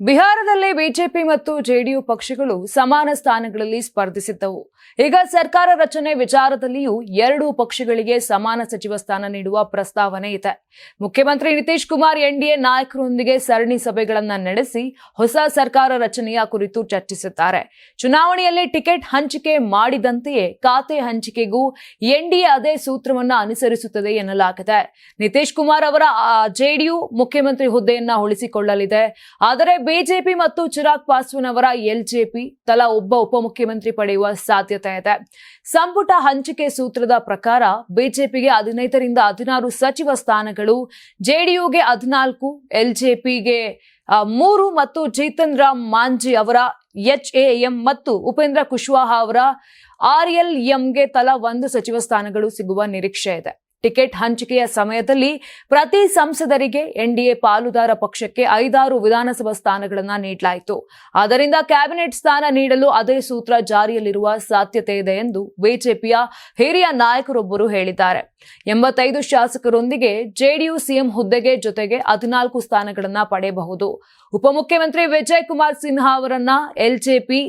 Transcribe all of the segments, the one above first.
ಬಿಹಾರದಲ್ಲಿ ಬಿಜೆಪಿ ಮತ್ತು ಜೆಡಿಯು ಪಕ್ಷಗಳು ಸಮಾನ ಸ್ಥಾನಗಳಲ್ಲಿ ಸ್ಪರ್ಧಿಸಿದ್ದವು. ಈಗ ಸರ್ಕಾರ ರಚನೆ ವಿಚಾರದಲ್ಲಿಯೂ ಎರಡೂ ಪಕ್ಷಗಳಿಗೆ ಸಮಾನ ಸಚಿವ ಸ್ಥಾನ ನೀಡುವ ಪ್ರಸ್ತಾವನೆ ಇದೆ. ಮುಖ್ಯಮಂತ್ರಿ ನಿತೀಶ್ ಕುಮಾರ್ ಎನ್ಡಿಎ ನಾಯಕರೊಂದಿಗೆ ಸರಣಿ ಸಭೆಗಳನ್ನು ನಡೆಸಿ ಹೊಸ ಸರ್ಕಾರ ರಚನೆಯ ಕುರಿತು ಚರ್ಚಿಸಿದ್ದಾರೆ ಚುನಾವಣೆಯಲ್ಲಿ ಟಿಕೆಟ್ ಹಂಚಿಕೆ ಮಾಡಿದಂತೆಯೇ ಖಾತೆ ಹಂಚಿಕೆಗೂ ಎನ್ಡಿಎ ಅದೇ ಸೂತ್ರವನ್ನ ಅನುಸರಿಸುತ್ತದೆ ಎನ್ನಲಾಗಿದೆ. ನಿತೀಶ್ ಕುಮಾರ್ ಅವರ ಜೆಡಿಯು ಮುಖ್ಯಮಂತ್ರಿ ಹುದ್ದೆಯನ್ನ ಉಳಿಸಿಕೊಳ್ಳಲಿದೆ. ಆದರೆ ಬಿಜೆಪಿ ಮತ್ತು ಚಿರಾಗ್ ಪಾಸ್ವಾನ್ ಅವರ ಎಲ್ಜೆಪಿ ತಲಾ ಒಬ್ಬ ಉಪಮುಖ್ಯಮಂತ್ರಿ ಪಡೆಯುವ ಸಾಧ್ಯತೆ ಇದೆ. ಸಂಪುಟ ಹಂಚಿಕೆ ಸೂತ್ರದ ಪ್ರಕಾರ ಬಿಜೆಪಿಗೆ ಹದಿನೈದರಿಂದ ಹದಿನಾರು ಸಚಿವ ಸ್ಥಾನಗಳು, ಜೆಡಿಯುಗೆ ಹದಿನಾಲ್ಕು ಎಲ್ಜೆಪಿಗೆ ಮೂರು ಮತ್ತು ಜೀತನ್ ರಾಮ್ ಮಾಂಜಿ ಅವರ ಎಚ್ಎಎಂ ಮತ್ತು ಉಪೇಂದ್ರ ಕುಶ್ವಾಹ ಅವರ ಆರ್ಎಲ್ಎಂಗೆ ತಲಾ ಒಂದು ಸಚಿವ ಸ್ಥಾನಗಳು ಸಿಗುವ ನಿರೀಕ್ಷೆ ಇದೆ. ಟಿಕೆಟ್ ಹಂಚಿಕೆಯ ಸಮಯದಲ್ಲಿ ಪ್ರತಿ ಸಂಸದರಿಗೆ ಎನ್ಡಿಎ ಪಾಲುದಾರ ಪಕ್ಷಕ್ಕೆ ಐದಾರು ವಿಧಾನಸಭಾ ಸ್ಥಾನಗಳನ್ನು ನೀಡಲಾಯಿತು. ಆದ್ದರಿಂದ ಕ್ಯಾಬಿನೆಟ್ ಸ್ಥಾನ ನೀಡಲು ಅದೇ ಸೂತ್ರ ಜಾರಿಯಲ್ಲಿರುವ ಸಾಧ್ಯತೆ ಇದೆ ಎಂದು ಬಿಜೆಪಿಯ ಹಿರಿಯ ನಾಯಕರೊಬ್ಬರು ಹೇಳಿದ್ದಾರೆ. ಎಂಬತ್ತೈದು ಶಾಸಕರೊಂದಿಗೆ ಜೆಡಿಯು ಸಿಎಂ ಹುದ್ದೆಗೆ ಜೊತೆಗೆ ಹದಿನಾಲ್ಕು ಸ್ಥಾನಗಳನ್ನು ಪಡೆಯಬಹುದು. ಉಪಮುಖ್ಯಮಂತ್ರಿ ವಿಜಯ್ ಕುಮಾರ್ ಸಿನ್ಹಾ ಅವರನ್ನ ಎಲ್ಜೆಪಿ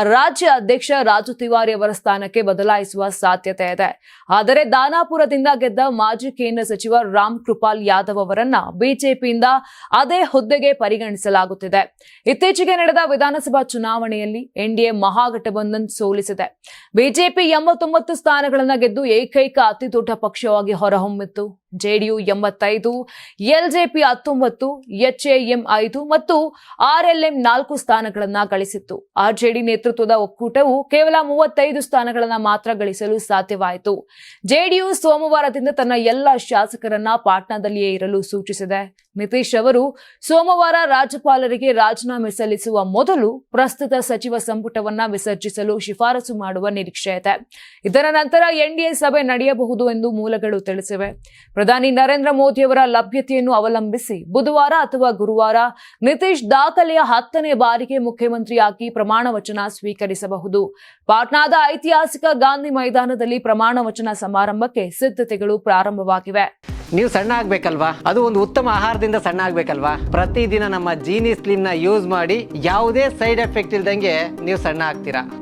ರಾಜ್ಯ ಅಧ್ಯಕ್ಷ ರಾಜು ತಿವಾರಿ ಅವರ ಸ್ಥಾನಕ್ಕೆ ಬದಲಾಯಿಸುವ ಸಾಧ್ಯತೆ ಇದೆ. ಆದರೆ ದಾನಾಪುರದಿಂದ ಗೆದ್ದ ಮಾಜಿ ಕೇಂದ್ರ ಸಚಿವ ರಾಮ್ ಕೃಪಾಲ್ ಯಾದವ್ ಅವರನ್ನ ಬಿಜೆಪಿಯಿಂದ ಅದೇ ಹುದ್ದೆಗೆ ಪರಿಗಣಿಸಲಾಗುತ್ತಿದೆ. ಇತ್ತೀಚೆಗೆ ನಡೆದ ವಿಧಾನಸಭಾ ಚುನಾವಣೆಯಲ್ಲಿ ಎನ್ಡಿಎ ಮಹಾಗಠಬಂಧನ್ ಸೋಲಿಸಿದೆ. ಬಿಜೆಪಿ ಎಂಬತ್ತೊಂಬತ್ತು ಸ್ಥಾನಗಳನ್ನು ಗೆದ್ದು ಏಕೈಕ ಅತಿದೊಡ್ಡ ಪಕ್ಷವಾಗಿ ಹೊರಹೊಮ್ಮಿತ್ತು. ಜೆಡಿಯು ಎಂಬತ್ತೈದು ಎಲ್ಜೆಪಿ ಹತ್ತೊಂಬತ್ತು ಎಚ್ಎಎಂ ಐದು ಮತ್ತು ಆರ್ಎಲ್ಎಂ ನಾಲ್ಕು ಸ್ಥಾನಗಳನ್ನ ಗಳಿಸಿತ್ತು. ಆರ್ಜೆಡಿ ನೇತೃತ್ವದ ಒಕ್ಕೂಟವು ಕೇವಲ ಮೂವತ್ತೈದು ಸ್ಥಾನಗಳನ್ನು ಮಾತ್ರ ಗಳಿಸಲು ಸಾಧ್ಯವಾಯಿತು. ಜೆಡಿಯು ಸೋಮವಾರದಿಂದ ತನ್ನ ಎಲ್ಲ ಶಾಸಕರನ್ನ ಪಾಟ್ನಾದಲ್ಲಿಯೇ ಇರಲು ಸೂಚಿಸಿದೆ. ನಿತೀಶ್ ಅವರು ಸೋಮವಾರ ರಾಜ್ಯಪಾಲರಿಗೆ ರಾಜೀನಾಮೆ ಸಲ್ಲಿಸುವ ಮೊದಲು ಪ್ರಸ್ತುತ ಸಚಿವ ಸಂಪುಟವನ್ನ ವಿಸರ್ಜಿಸಲು ಶಿಫಾರಸು ಮಾಡುವ ನಿರೀಕ್ಷೆ ಇದೆ. ಇದರ ನಂತರ ಎನ್ಡಿಎ ಸಭೆ ನಡೆಯಬಹುದು ಎಂದು ಮೂಲಗಳು ತಿಳಿಸಿವೆ. ಪ್ರಧಾನಿ ನರೇಂದ್ರ ಮೋದಿಯವರ ಲಭ್ಯತೆಯನ್ನು ಅವಲಂಬಿಸಿ ಬುಧವಾರ ಅಥವಾ ಗುರುವಾರ ನಿತೀಶ್ ದಾಖಲೆಯ ಹತ್ತನೇ ಬಾರಿಗೆ ಮುಖ್ಯಮಂತ್ರಿಯಾಗಿ ಪ್ರಮಾಣ ಸ್ವೀಕರಿಸಬಹುದು. ಪಾಟ್ನಾದ ಐತಿಹಾಸಿಕ ಗಾಂಧಿ ಮೈದಾನದಲ್ಲಿ ಪ್ರಮಾಣ ವಚನ ಸಮಾರಂಭಕ್ಕೆ ಸಿದ್ಧತೆಗಳು ಪ್ರಾರಂಭವಾಗಿವೆ. ನೀವು ಸಣ್ಣ ಆಗ್ಬೇಕಲ್ವಾ? ಅದು ಒಂದು ಉತ್ತಮ ಆಹಾರದಿಂದ ಸಣ್ಣ ಆಗ್ಬೇಕಲ್ವಾ? ಪ್ರತಿದಿನ ನಮ್ಮ ಜೀನಿ ಸ್ಲಿಮ್ನ ಯೂಸ್ ಮಾಡಿ ಯಾವುದೇ ಸೈಡ್ ಎಫೆಕ್ಟ್ ಇಲ್ದಂಗೆ ನೀವು ಸಣ್ಣ ಆಗ್ತೀರಾ?